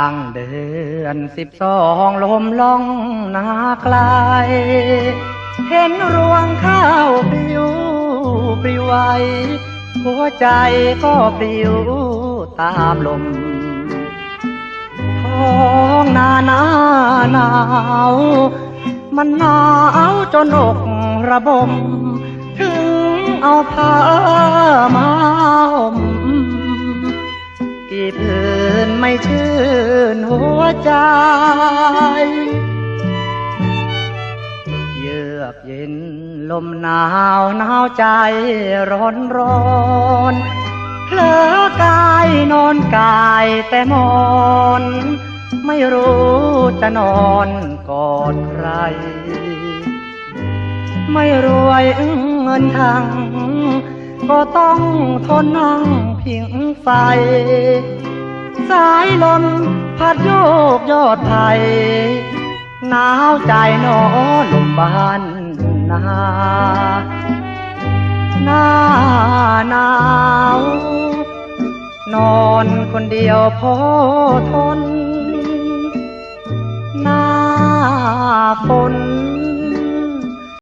างเดือนสิบสองลมล่องนาไกลเห็นรวงข้าวปลิวปลิวไวหัวใจก็ปลิวตามลมท้องนาหนาหนาว มันหนาวจนอกระบม ถึงเอาผ้ามาห่ม ไม่ชื่นหัวใจ เยือกเย็นลมหนาวหนาวใจร้อนร้อนเพลอกายนอนกายแต่มอนไม่รู้จะนอนกอดใคร ไม่รวยเงินทางก็ต้องทนนั่งพิงไฟ สายลมพัดโยกยอดไผ่หนาวใจหนอลมบานนาหน้าหนาว นอนคนเดียวพอทน หน้าฝน